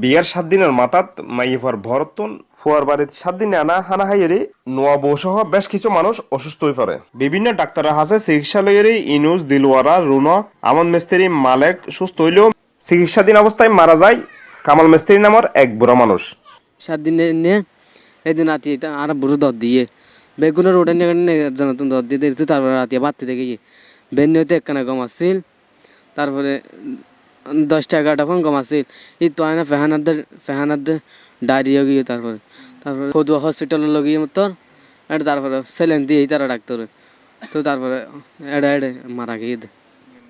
বিয়ার সাত দিনের মাতাত মাইফার ভরতন, ফুয়ার বাড়িতে সাত দিনে আনা হানা হাইয়েরে নোয়া সহ বেশ কিছু মানুষ অসুস্থ হয়ে পড়ে। বিভিন্ন ডাক্তারের হাতে চিকিৎসালয়ের ইনুস, দিলওয়ারা, রুনা, আমন মিস্ত্রি মালেক সুস্থ হইলেও চিকিৎসাধীন অবস্থায় মারা যায় কামাল মিস্ত্রি নামের এক বুড়া মানুষ। সাত দিনে নিয়ে এদিন রাতে আর বুড়ো দর দিয়ে। বেগুনের ওটা নিয়ে জানো তুমি দর দিয়ে দিয়েছি তারপরে রাতে বাড়তে দেখে বেন হইতে একখানা কম আসছিল তারপরে দশটা এগারোটা ফোন কম আসছিল ই তো আয়না ফেহানাদের ফেহানাদের ডায়রিয়া গিয়ে তারপরে তারপরে কদুয়া হসপিটালে লগিয়ে তোর এটা তারপরে সেলেন দিয়ে তারা ডাক্তারে। তো তারপরে এড়ে এড়ে মারা গিয়ে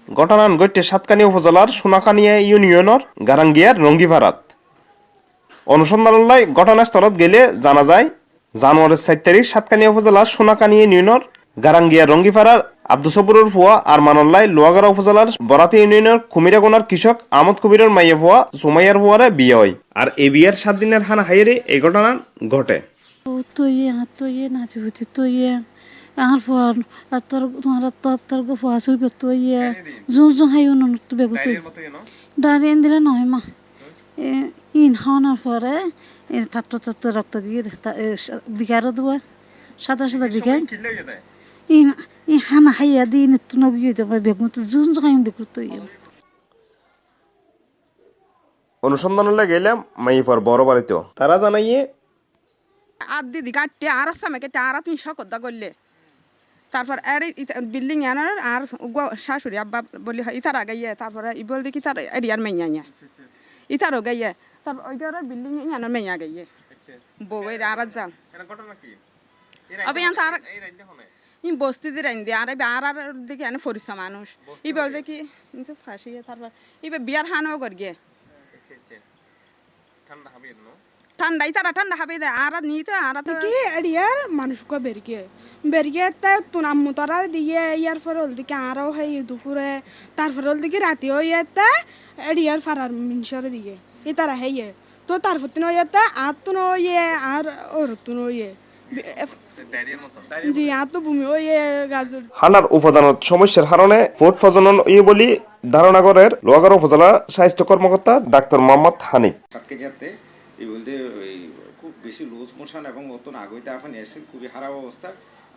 ঘটনান গৈটে সাতকানি উপজেলার সোনাকানিয়া ইউনিয়নের গারাঙ্গিয়ার রঙ্গিভারাত। অনুসন্ধানলাই ঘটনাস্থলত গেলে জানা যায় জানুয়ারির চার তারিখ সাতকানিয়া উপজেলার সোনাকানিয়া ইউনিয়নের গারাঙ্গিয়া রঙ্গিপাড়ার আব্দুল সবুরের ফুয়া আর মানল্লাই লোয়াগাড়া উপজেলার বরাতি ইউনিয়নের কুমিরাগোনার কৃষক আমদ কবিরের মাইয়া ফুয়া, সুমাইয়ার ফুয়ারে বিয়ে হয়। আর এই বিয়ের সাত দিনের হানা হাইরে এই ঘটনা ঘটে। এ এ সাদা সাদা বিকার ইন ই হানা হাইয়া দি নিত্য নগিয়ে দেবে বেগু তো জুন জু হাই বেগু তৈয়ে অনুসন্ধানলে গেলাম মাইফার বড় বাড়িতেও তারা জানাইয়ে আর দিদি কাটতে আর সামে কেটে আর তুমি সকদ্দা করলে তারপর আর বিল্ডিং আনার আর শাশুড়ি আব্বা বলি হয় ইতারা গাইয়ে তারপরে ই বল দেখি তার এরিয়ার মেইয়া ইয়া ইতারও গাইয়ে তারপর ওইটার বিল্ডিং আনার মেইয়া গাইয়ে বউয়ের আর যাও ইয়ান তার ই বস্তি দিয়ে রাইন দিয়ে আর আর আর দেখি এনে ফরিসা মানুষ। ই বল দেখি কিন্তু ফাঁসি তারপর এবার বিয়ার হানও কর গিয়ে। ঠান্ডাই তারা ঠান্ডা হবে দে আর নিতে আর তো কি এরিয়ার মানুষকে বেরিয়ে বেরিয়ে তে তুনাম মুতরার দিয়ে ইয়ার পরে হল দিকে আরও সেই দুপুরে। তারপরে হল দিকে রাতিও ইয়েতে এরিয়ার ফারার মিনসরে দিয়ে। এই তারা হেয়ে তো তারপর তুন ইয়েতে আর তুন ইয়ে আর ওর তুন ইয়ে জি আর ভূমি ওই গাজর। হানার উপাদানত সমস্যার কারণে ফুড প্রজনন ইয়ে বলি ধারণা করের লোহাগাড়া উপজেলা স্বাস্থ্য কর্মকর্তা ডাক্তার মোহাম্মদ হানিফ। এই বলতে খুব বেশি লুজ মোশন এবং অতন আগইতে এখন এসে খুবই খারাপ অবস্থা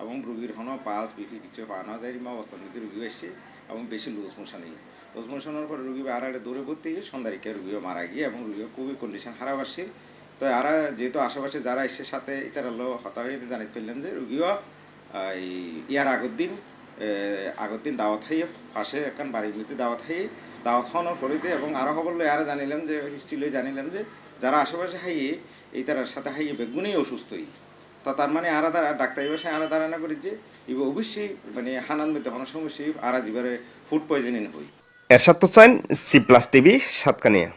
এবং রুগীর হনো পালস বিপি কিছু পাওয়া যায় এরকম অবস্থার মধ্যে রুগী এসছে এবং বেশি লুজ মোশন এই লুজ মোশনের পরে রুগী আড়ে দূরে করতে গিয়ে সন্ধ্যারিকে রুগীও মারা গিয়ে এবং রুগীও খুবই কন্ডিশন খারাপ আসছে। তো আরা যেহেতু আশেপাশে যারা এসে সাথে ইতারা লো হতা হয়ে জানিয়ে ফেললেন যে রুগীও এই ইয়ার আগের দিন আগের দিন দাওয়াত খাইয়ে পাশে একখান বাড়ির মধ্যে দাওয়াত খাইয়ে দাওয়াত খাওয়ানোর ফলিতে এবং আরও খবর লই আরও জানিলাম যে হিস্ট্রি লই জানিলাম যে যারা আশেপাশে খাইয়ে এই তার সাথে খাইয়ে বেগুনেই অসুস্থই। তা তার মানে আরা দ্বারা ডাক্তারি বাসায় আরা ধারণা করি যে এবার অবশ্যই মানে হানান মধ্যে হন সমস্যা আরা ফুড পয়জনিং হই। Ershad Hossain C plus TV Satkania.